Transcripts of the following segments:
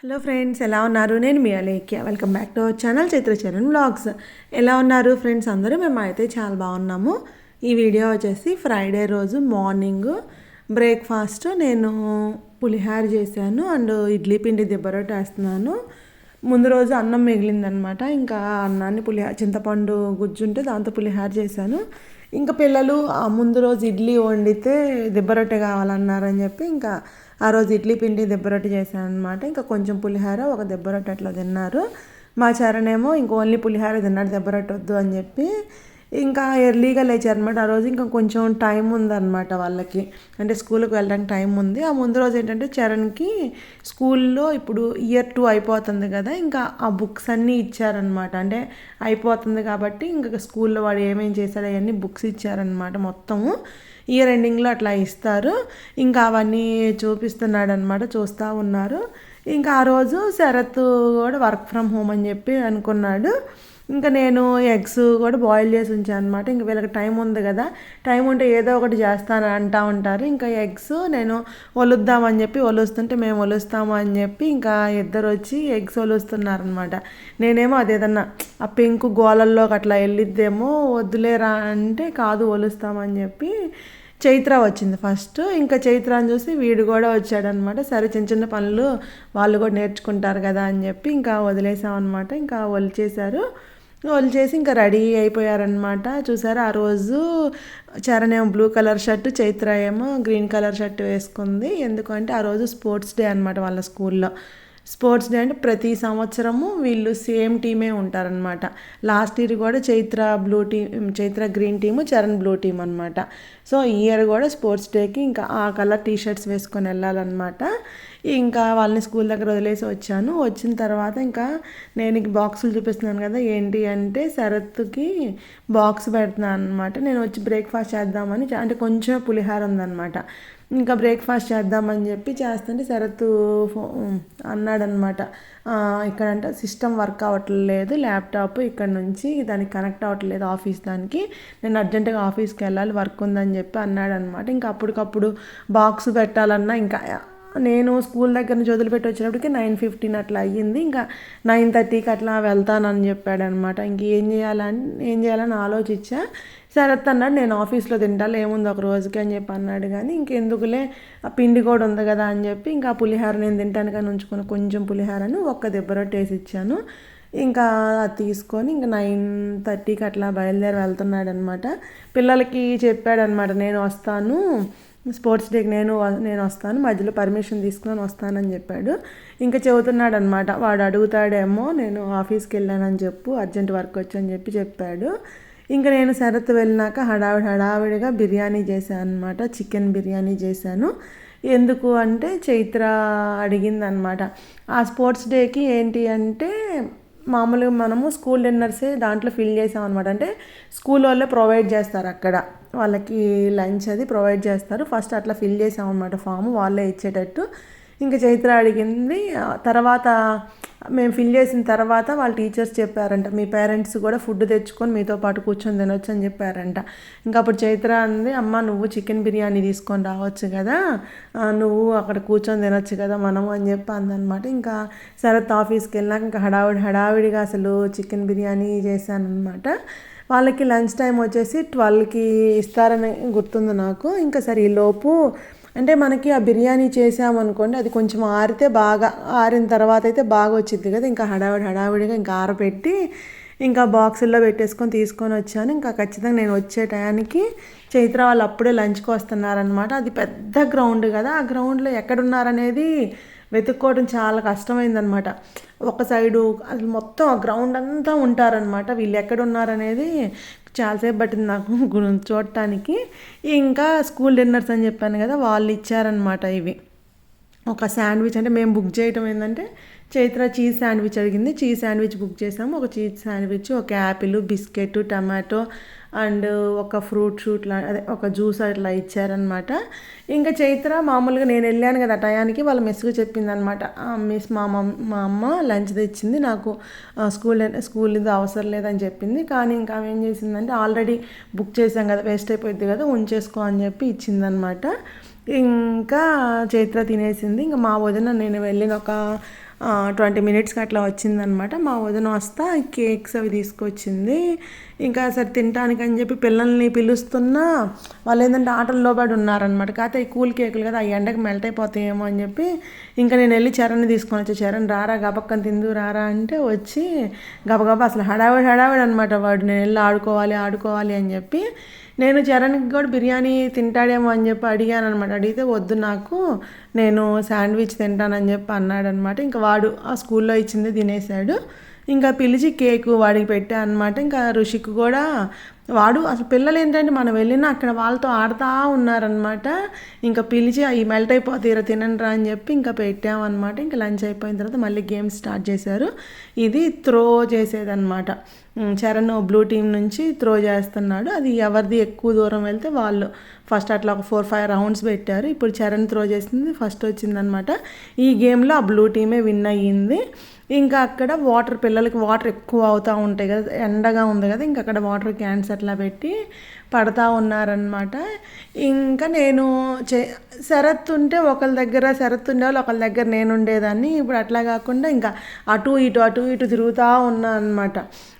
Hello friends ఎలా ఉన్నారు? నేను మీ Alekhya. Welcome back to our channel Chaitra Charan blogs ఎలా ఉన్నారు ఫ్రెండ్స్ అందరూ? మేము అయితే చాలా బాగున్నాము. ఈ వీడియో వచ్చేసి ఫ్రైడే రోజు మార్నింగ్ బ్రేక్ఫాస్ట్ నేను పులిహార చేశాను అండ్ ఇడ్లీ పిండి దెబ్బరొట్టి వేస్తున్నాను. ముందు రోజు అన్నం మిగిలిందనమాట. ఇంకా అన్నాన్ని పులిహార చింతపండు గుజ్జుంటే దాంతో పులిహార చేశాను. ఇంకా పిల్లలు ముందు రోజు ఇడ్లీ వండితే దిబ్బరొట్టె కావాలన్నారని చెప్పి ఇంకా ఆ రోజు ఇడ్లీ పిండి దెబ్బరొట్టి చేశాను అనమాట ఇంకా కొంచెం పులిహార ఒక దెబ్బరొట్టి అట్లా తిన్నారు. మా చరణేమో ఇంక ఓన్లీ పులిహార తిన్నాడు దెబ్బరొట్టి వద్దు అని చెప్పి. ఇంకా ఎర్లీగా లేచారనమాట ఆ రోజు ఇంకా కొంచెం టైం ఉందన్నమాట వాళ్ళకి. అంటే స్కూల్కి వెళ్ళడానికి టైం ఉంది. ఆ ముందు రోజు ఏంటంటే చరణ్కి స్కూల్లో ఇప్పుడు ఇయర్ టూ అయిపోతుంది కదా ఇంకా ఆ బుక్స్ అన్నీ ఇచ్చారనమాట అంటే అయిపోతుంది కాబట్టి ఇంకా స్కూల్లో వాడు ఏమేం చేశాడో అవన్నీ బుక్స్ ఇచ్చారనమాట మొత్తము. ఇయర్ ఎండింగ్లో అట్లా ఇస్తారు. ఇంకా అవన్నీ చూపిస్తున్నాడు అనమాట చూస్తూ ఉన్నారు. ఇంకా ఆ రోజు శరత్ కూడా వర్క్ ఫ్రమ్ హోమ్ అని చెప్పి అనుకున్నాడు. ఇంకా నేను ఎగ్స్ కూడా బాయిల్ చేసి ఉంచాను అనమాట ఇంకా వీళ్ళకి టైం ఉంది కదా టైం ఉంటే ఏదో ఒకటి చేస్తాను అంటూ ఉంటారు. ఇంకా ఎగ్స్ నేను ఒలుద్దామని చెప్పి ఒలుస్తుంటే మేము ఒలుస్తాము అని చెప్పి ఇంకా ఇద్దరు వచ్చి ఎగ్స్ ఒలుస్తున్నారనమాట నేనేమో అదేదన్నా ఆ పెంకు గోలల్లోకి అట్లా వెళ్ళిద్దేమో వద్దులేరా అంటే కాదు ఒలుస్తామని చెప్పి చైత్ర వచ్చింది ఫస్ట్. ఇంకా చైత్రాన్ని చూసి వీడు కూడా వచ్చాడనమాట. సరే చిన్న చిన్న పనులు వాళ్ళు కూడా నేర్చుకుంటారు కదా అని చెప్పి ఇంకా వదిలేసామన్నమాట ఇంకా వలిచేశారు. చేసి ఇంకా రెడీ అయిపోయారనమాట చూసారా ఆ రోజు చరణ్ ఏమో బ్లూ కలర్ షర్ట్ చైత్ర ఏమో గ్రీన్ కలర్ షర్ట్ వేసుకుంది. ఎందుకంటే ఆ రోజు స్పోర్ట్స్ డే అనమాట వాళ్ళ స్కూల్లో. స్పోర్ట్స్ డే అంటే ప్రతి సంవత్సరము వీళ్ళు సేమ్ టీమే ఉంటారనమాట లాస్ట్ ఇయర్ కూడా Chaitra blue team Chaitra green team Charan blue team అనమాట సో ఈ ఇయర్ కూడా స్పోర్ట్స్ డేకి ఇంకా ఆ కలర్ టీ షర్ట్స్ వేసుకొని వెళ్ళాలన్నమాట. ఇంకా వాళ్ళని స్కూల్ దగ్గర వదిలేసి వచ్చాను. వచ్చిన తర్వాత ఇంకా నేను బాక్సులు చూపిస్తున్నాను కదా ఏంటి అంటే శరత్కి బాక్స్ పెడుతున్నాను అనమాట నేను వచ్చి బ్రేక్ఫాస్ట్ చేద్దామని అంటే కొంచెం పులిహార ఉందన్నమాట. ఇంకా బ్రేక్ఫాస్ట్ చేద్దామని చెప్పి చేస్తుంటే శరత్ అన్నాడనమాట ఇక్కడంట సిస్టమ్ వర్క్ అవ్వట్లేదు ల్యాప్టాప్ ఇక్కడ నుంచి దానికి కనెక్ట్ అవ్వట్లేదు ఆఫీస్ దానికి. నేను అర్జెంటుగా ఆఫీస్కి వెళ్ళాలి వర్క్ ఉందని చెప్పి అన్నాడనమాట ఇంకా అప్పటికప్పుడు బాక్స్ పెట్టాలన్నా ఇంకా నేను స్కూల్ దగ్గర నుంచి వదిలిపెట్టి వచ్చినప్పటికి నైన్ ఫిఫ్టీన్ అట్లా అయ్యింది. ఇంకా నైన్ థర్టీకి అట్లా వెళ్తానని చెప్పాడనమాట ఇంక ఏం చేయాలని ఏం చేయాలని ఆలోచించా. శరత్ అన్నాడు నేను ఆఫీస్లో తింటాను ఏముంది ఒక రోజుకి అని చెప్పి అన్నాడు కానీ ఇంకెందుకులే ఆ పిండి కూడా ఉంది కదా అని చెప్పి ఇంకా పులిహార నేను తింటాను కానీ ఉంచుకుని కొంచెం పులిహారను ఒక్క దెబ్బ రొట్టేసి ఇచ్చాను. ఇంకా అది తీసుకొని ఇంకా నైన్ థర్టీకి అట్లా బయలుదేరి వెళ్తున్నాడు అనమాట పిల్లలకి చెప్పాడనమాట నేను వస్తాను స్పోర్ట్స్ డేకి నేను నేను వస్తాను మధ్యలో పర్మిషన్ తీసుకుని వస్తానని చెప్పాడు. ఇంకా చెబుతున్నాడు అనమాట వాడు అడుగుతాడేమో నేను ఆఫీస్కి వెళ్ళానని చెప్పు అర్జెంట్ వర్క్ వచ్చని చెప్పి చెప్పాడు. ఇంకా నేను శరత్ వెళ్ళినాక హడావిడి హడావిడిగా బిర్యానీ చేశాను అనమాట చికెన్ బిర్యానీ చేశాను. ఎందుకు అంటే చైత్ర అడిగిందనమాట ఆ స్పోర్ట్స్ డేకి ఏంటి అంటే మామూలుగా మనము స్కూల్ డిన్నర్సే దాంట్లో ఫిల్ చేసాం అనమాట అంటే స్కూల్ వాళ్ళే ప్రొవైడ్ చేస్తారు అక్కడ. వాళ్ళకి లంచ్ అది ప్రొవైడ్ చేస్తారు. ఫస్ట్ అట్లా ఫిల్ చేసాం అనమాట ఫామ్ వాళ్ళే ఇచ్చేటట్టు. ఇంకా చైత్ర అడిగింది. తర్వాత మేము ఫిల్ చేసిన తర్వాత వాళ్ళ టీచర్స్ చెప్పారంట మీ పేరెంట్స్ కూడా ఫుడ్ తెచ్చుకొని మీతో పాటు కూర్చొని తినొచ్చు అని చెప్పారంట. ఇంకా అప్పుడు చైత్ర అంది అమ్మ నువ్వు చికెన్ బిర్యానీ తీసుకొని రావచ్చు కదా నువ్వు అక్కడ కూర్చొని తినొచ్చు కదా మనము అని చెప్పి అందనమాట. ఇంకా శరత్ ఆఫీస్కి వెళ్ళాక ఇంకా హడావిడి హడావిడిగా అసలు చికెన్ బిర్యానీ చేశానమాట వాళ్ళకి లంచ్ టైం వచ్చేసి ట్వెల్వ్కి ఇస్తారని గుర్తుంది నాకు. ఇంకా సరే ఈలోపు అంటే మనకి ఆ బిర్యానీ చేసామనుకోండి అది కొంచెం ఆరితే బాగా ఆరిన తర్వాత అయితే బాగా వచ్చింది కదా. ఇంకా హడావిడి హడావిడిగా ఇంకా ఆరబెట్టి ఇంకా బాక్సుల్లో పెట్టేసుకొని తీసుకొని వచ్చాను. ఇంకా ఖచ్చితంగా నేను వచ్చే టయానికి చైత్ర వాళ్ళు అప్పుడే లంచ్కి వస్తున్నారనమాట అది పెద్ద గ్రౌండ్ కదా. ఆ గ్రౌండ్లో ఎక్కడున్నారనేది వెతుక్కోవడం చాలా కష్టమైందనమాట ఒక సైడు అసలు మొత్తం ఆ గ్రౌండ్ అంతా ఉంటారనమాట వీళ్ళు ఎక్కడున్నారనేది చాలాసేపు పట్టింది నాకు చూడటానికి. ఇంకా స్కూల్ డిన్నర్స్ అని చెప్పాను కదా వాళ్ళు ఇచ్చారనమాట ఇవి. ఒక శాండ్విచ్ అంటే మేము బుక్ చేయటం ఏంటంటే చైత్ర చీజ్ శాండ్విచ్ అడిగింది. చీజ్ శాండ్విచ్ బుక్ చేసాము. ఒక చీజ్ శాండ్విచ్ ఒక యాపిల్ బిస్కెట్ టమాటో అండ్ ఒక ఫ్రూట్ షూట్ అదే ఒక జ్యూస్ అట్లా ఇచ్చారనమాట ఇంకా చైత్ర మామూలుగా నేను వెళ్ళాను కదా టయానికి వాళ్ళ మెస్సుకు చెప్పిందనమాట మిస్ మా మా అమ్మ లంచ్ తెచ్చింది నాకు స్కూల్ స్కూల్ ఇది అవసరం లేదని చెప్పింది. కానీ ఇంకా ఆమె ఏం చేసిందంటే ఆల్రెడీ బుక్ చేసాం కదా వేస్ట్ అయిపోయింది కదా ఉంచేసుకో అని చెప్పి ఇచ్చిందనమాట ఇంకా చైత్ర తినేసింది. ఇంకా మా వదిన నేను వెళ్ళిన ఒక ట్వంటీ మినిట్స్కి అట్లా వచ్చిందనమాట. మా వదిన వస్తా కేక్స్ అవి తీసుకొచ్చింది. ఇంకా సరే తినడానికి అని చెప్పి పిల్లల్ని పిలుస్తున్నా వాళ్ళు ఏంటంటే ఆటల్లో పడి ఉన్నారనమాట కాకపోతే ఈ కూల్ కేకులు కదా ఆ ఎండకి మెల్ట్ అయిపోతాయేమో అని చెప్పి ఇంకా నేను వెళ్ళి చరణ్ తీసుకొని వచ్చా. చరణ్ రారా గబక్కని తిందు రారా అంటే వచ్చి గబగబ అసలు హడావిడి హడావిడి అనమాట వాడు. నేను వెళ్ళి ఆడుకోవాలి ఆడుకోవాలి అని చెప్పి నేను చరణ్కి కూడా బిర్యానీ తింటాడేమో అని చెప్పి అడిగాను అనమాట అడిగితే వద్దు నాకు నేను శాండ్విచ్ తింటానని చెప్పి అన్నాడనమాట. ఇంకా వాడు ఆ స్కూల్లో ఇచ్చింది తినేసాడు ఇంకా పిలిచి కేకు వాడికి పెట్టా అనమాట ఇంకా ఋషికి కూడా వాడు అసలు పిల్లలు ఏంటంటే మనం వెళ్ళినా అక్కడ వాళ్ళతో ఆడుతూ ఉన్నారనమాట ఇంకా పిలిచి అవి మెల్ట్ అయిపోతాయిరా తినండి అని చెప్పి ఇంకా పెట్టామన్నమాట ఇంకా లంచ్ అయిపోయిన తర్వాత మళ్ళీ గేమ్స్ స్టార్ట్ చేశారు. ఇది త్రో చేసేదన్నమాట. చరణ్ బ్లూ టీమ్ నుంచి త్రో చేస్తున్నాడు. అది ఎవరిది ఎక్కువ దూరం వెళ్తే వాళ్ళు ఫస్ట్ అట్లా ఒక ఫోర్ ఫైవ్ రౌండ్స్ పెట్టారు. ఇప్పుడు చరణ్ త్రో చేసింది ఫస్ట్ వచ్చిందనమాట ఈ గేమ్లో ఆ బ్లూ టీమే విన్ అయ్యింది. ఇంకా అక్కడ వాటర్ పిల్లలకి వాటర్ ఎక్కువ అవుతూ ఉంటాయి కదా ఎండగా ఉంది కదా ఇంకా అక్కడ వాటర్ క్యాన్స్ అట్లా పెట్టి పడతా ఉన్నారనమాట ఇంకా నేను చే శరత్ ఉంటే ఒకళ్ళ దగ్గర శరత్ ఉండేవాళ్ళు ఒకళ్ళ దగ్గర నేను ఉండేదాన్ని. ఇప్పుడు అట్లా కాకుండా ఇంకా అటు ఇటు అటు ఇటు తిరుగుతూ ఉన్నా అనమాట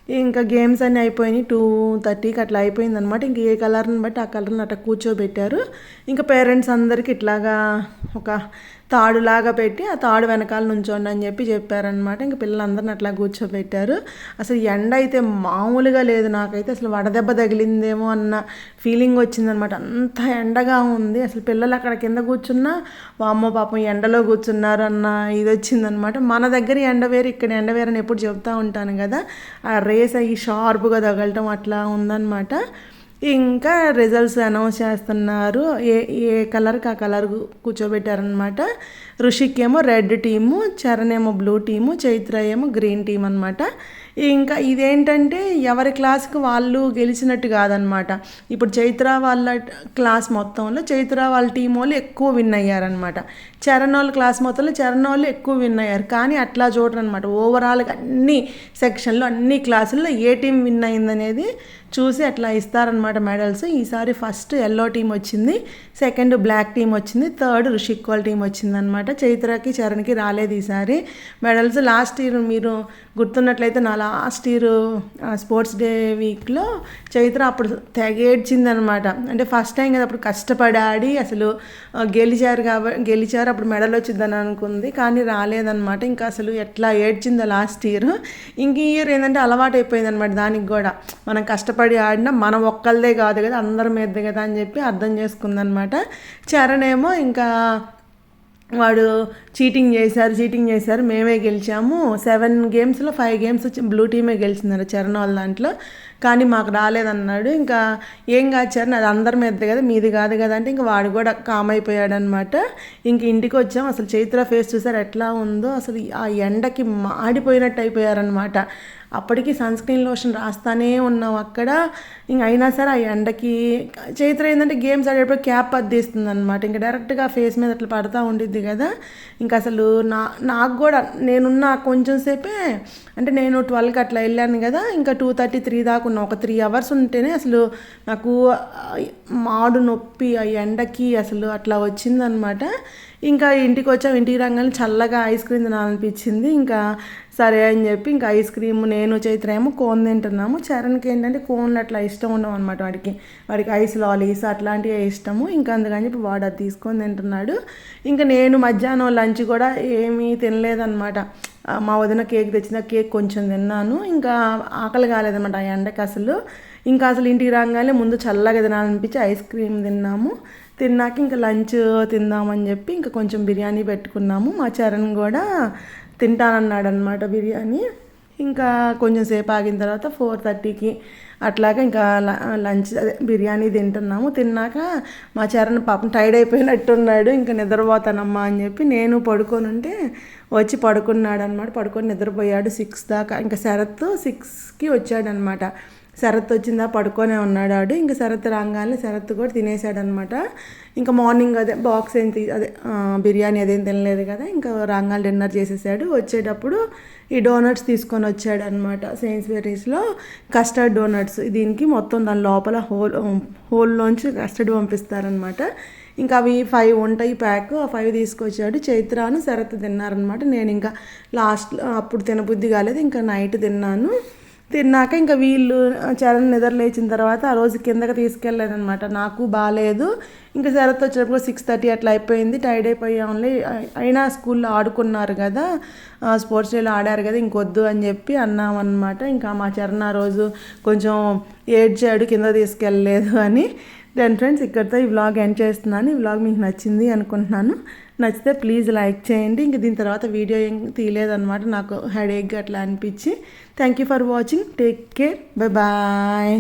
ఇంకా గేమ్స్ అన్నీ అయిపోయినాయి. టూ థర్టీకి అట్లా అయిపోయింది అనమాట ఇంక ఏ కలర్ని బట్టి ఆ కలర్ని అట్లా కూర్చోబెట్టారు. ఇంకా పేరెంట్స్ అందరికి ఇట్లాగా ఒక తాడులాగా పెట్టి ఆ తాడు వెనకాల నుంచోండి అని చెప్పి చెప్పారనమాట ఇంక పిల్లలందరిని అట్లా కూర్చోబెట్టారు అసలు ఎండ అయితే మామూలుగా లేదు నాకైతే. అసలు వడదెబ్బ తగిలిందేమో అన్న ఫీలింగ్ వచ్చిందనమాట అంత ఎండగా ఉంది. అసలు పిల్లలు అక్కడ కింద కూర్చున్నా వామ్మ పాపం ఎండలో కూర్చున్నారు అన్న ఇది వచ్చిందనమాట మన దగ్గర ఎండ వేరు ఇక్కడ ఎండ వేరు అని ఎప్పుడు చెప్తూ ఉంటాను కదా. ఆ రేస్ అయ్యి షార్ప్గా తగలటం అట్లా ఉందన్నమాట. ఇంకా రిజల్ట్స్ అనౌన్స్ చేస్తున్నారు. ఏ ఏ కలర్కి ఆ కలర్ కూర్చోబెట్టారనమాట ఋషిక్ ఏమో రెడ్ టీము చరణ్ ఏమో బ్లూ టీము చైత్ర ఏమో గ్రీన్ టీం అనమాట ఇంకా ఇదేంటంటే ఎవరి క్లాస్కి వాళ్ళు గెలిచినట్టు కాదనమాట ఇప్పుడు చైత్ర వాళ్ళ క్లాస్ మొత్తంలో చైత్ర వాళ్ళ టీం వాళ్ళు ఎక్కువ విన్ అయ్యారనమాట చరణ్ వాళ్ళ క్లాస్ మొత్తంలో చరణ్ వాళ్ళు ఎక్కువ విన్ అయ్యారు. కానీ అట్లా చూడరు అనమాట ఓవరాల్గా అన్ని సెక్షన్లో అన్ని క్లాసుల్లో ఏ టీం విన్ అయిందనేది చూసి అట్లా ఇస్తారనమాట మెడల్స్. ఈసారి ఫస్ట్ ఎల్లో టీం వచ్చింది. సెకండ్ బ్లాక్ టీం వచ్చింది. థర్డ్ రుషిక్వల్ టీం వచ్చిందనమాట చైత్రకి చరణ్కి రాలేదు ఈసారి. మెడల్స్ లాస్ట్ ఇయర్ మీరు గుర్తున్నట్లయితే నా లాస్ట్ ఇయర్ స్పోర్ట్స్ డే వీక్లో చైత్ర అప్పుడు తెగేడ్చిందనమాట. అంటే ఫస్ట్ టైం కదా అప్పుడు కష్టపడి ఆడి అసలు గెలిచారు కాబట్టి గెలిచారు అప్పుడు మెడల్ వచ్చిందని అనుకుంది. కానీ రాలేదనమాట. ఇంకా అసలు ఎట్లా ఏడ్చిందో లాస్ట్ ఇయర్ ఇంక ఇయర్ ఏంటంటే అలవాటు అయిపోయింది అనమాట దానికి కూడా. మనం కష్టపడి ఆడినా మనం ఒక్కళ్ళదే కాదు కదా అందరి మీద కదా అని చెప్పి అర్థం చేసుకుందనమాట. చరణ్ ఏమో ఇంకా వాడు చీటింగ్ చేశారు చీటింగ్ చేశారు. మేమే గెలిచాము. సెవెన్ గేమ్స్లో ఫైవ్ గేమ్స్ వచ్చి బ్లూ టీమే గెలిచిందరు చరణ్ వాళ్ళ దాంట్లో. కానీ మాకు రాలేదన్నాడు. ఇంకా ఏం కాచారు అది అందరి మీద కదా మీది కాదు కదా అంటే ఇంకా వాడు కూడా కామ్ అయిపోయాడనమాట. ఇంక ఇంటికి వచ్చాం. అసలు చైత్ర ఫేస్ చూసారు ఎట్లా ఉందో అసలు ఆ ఎండకి మాడిపోయినట్టు అయిపోయారనమాట. అప్పటికి సన్ స్క్రీన్ లోషన్ రాస్తానే ఉన్నాం అక్కడ. ఇంక అయినా సరే ఆ ఎండకి చైత్ర ఏంటంటే గేమ్స్ ఆడేటప్పుడు క్యాప్ అద్దేస్తుంది అనమాట ఇంకా డైరెక్ట్గా ఫేస్ మీద అట్లా పడతా ఉండిద్ది కదా. ఇంకా అసలు నా నాకు కూడా నేనున్న కొంచెం సేపే అంటే నేను ట్వెల్వ్కి అట్లా వెళ్ళాను కదా ఇంకా టూ థర్టీ త్రీ దాకా ఉన్నా ఒక త్రీ అవర్స్ ఉంటేనే అసలు నాకు మాడు నొప్పి ఆ ఎండకి అసలు అట్లా వచ్చిందనమాట ఇంకా ఇంటికి వచ్చాం ఇంటికి రాగానే చల్లగా ఐస్ క్రీమ్ తినాలనిపించింది. ఇంకా సరే అని చెప్పి ఇంకా ఐస్ క్రీమ్ నేను చైత్ర ఏమో కోన్ తింటున్నాము. చరణ్కి ఏంటంటే కోన్లు అట్లా ఇష్టం ఉండవు అనమాట వాడికి. వాడికి ఐస్ లాలీస్ అట్లాంటివి ఇష్టము. ఇంకా అందుకని చెప్పి వాడు అది తీసుకొని తింటున్నాడు. ఇంకా నేను మధ్యాహ్నం లంచ్ కూడా ఏమీ తినలేదన్నమాట. మా వదిన కేక్ తెచ్చిన కేక్ కొంచెం తిన్నాను. ఇంకా ఆకలి కాలేదన్నమాట ఆ ఎండకి అసలు. ఇంకా అసలు ఇంటికి రాగానే ముందు చల్లగా తినాలనిపించి ఐస్ క్రీమ్ తిన్నాము. తిన్నాక ఇంకా లంచ్ తిందామని చెప్పి ఇంకా కొంచెం బిర్యానీ పెట్టుకున్నాము. మా చరణ్ కూడా తింటానన్నాడు అనమాట బిర్యానీ. ఇంకా కొంచెం సేపు ఆగిన తర్వాత ఫోర్ థర్టీకి అట్లాగా ఇంకా లంచ్ అదే బిర్యానీ తింటున్నాము. తిన్నాక మా చరణ్ పాపం టైర్డ్ అయిపోయినట్టున్నాడు. ఇంకా నిద్రపోతానమ్మా అని చెప్పి నేను పడుకొని ఉంటే వచ్చి పడుకున్నాడు అనమాట పడుకొని నిద్రపోయాడు. సిక్స్ దాకా ఇంకా శరత్ సిక్స్కి వచ్చాడనమాట శరత్ వచ్చిందా? పడుకొనే ఉన్నాడు ఆడు. ఇంకా శరత్ రాగానే శరత్ కూడా తినేసాడనమాట. ఇంకా మార్నింగ్ అదే బాక్స్ ఏం తీ అదే బిర్యానీ అదేం తినలేదు కదా. ఇంకా రాగానే డిన్నర్ చేసేసాడు. వచ్చేటప్పుడు ఈ డోనట్స్ తీసుకొని వచ్చాడు అనమాట సెయిన్స్బెరీస్లో కస్టర్డ్ డోనట్స్. దీనికి మొత్తం దాని లోపల హోల్ హోల్లోంచి కస్టర్డ్ పంపిస్తారనమాట. ఇంకా అవి ఫైవ్ ఉంటాయి ప్యాక్. ఆ ఫైవ్ తీసుకొచ్చాడు. చైత్రాను శరత్ తిన్నారనమాట. నేను ఇంకా లాస్ట్ అప్పుడు తినబుద్ధి కాలేదు. ఇంకా నైట్ తిన్నాను. తిన్నాక ఇంకా వీళ్ళు చరణ్ నిద్ర లేచిన తర్వాత ఆ రోజు కిందకి తీసుకెళ్ళలేదనమాట నాకు బాగాలేదు ఇంకా శరత్ వచ్చేటప్పుడు సిక్స్ థర్టీ అట్లా అయిపోయింది. టైడ్ అయిపోయాంలే అయినా స్కూల్లో ఆడుకున్నారు కదా స్పోర్ట్స్ డేలో ఆడారు కదా ఇంకొద్దు అని చెప్పి అన్నామన్నమాట. ఇంకా మా చరణ్ ఆ రోజు కొంచెం ఏడ్చాడు కింద తీసుకెళ్ళలేదు అని. దెన్ ఫ్రెండ్స్ ఇక్కడితో ఈ వ్లాగ్ ఎండ్ చేస్తున్నాను. ఈ వ్లాగ్ మీకు నచ్చింది అనుకుంటున్నాను. నచ్చితే ప్లీజ్ లైక్ చేయండి. ఇంక దీని తర్వాత వీడియో ఏం తీయలేదన్నమాట. నాకు హెడేక్ అట్లా అనిపించి. Thank you for watching take care bye bye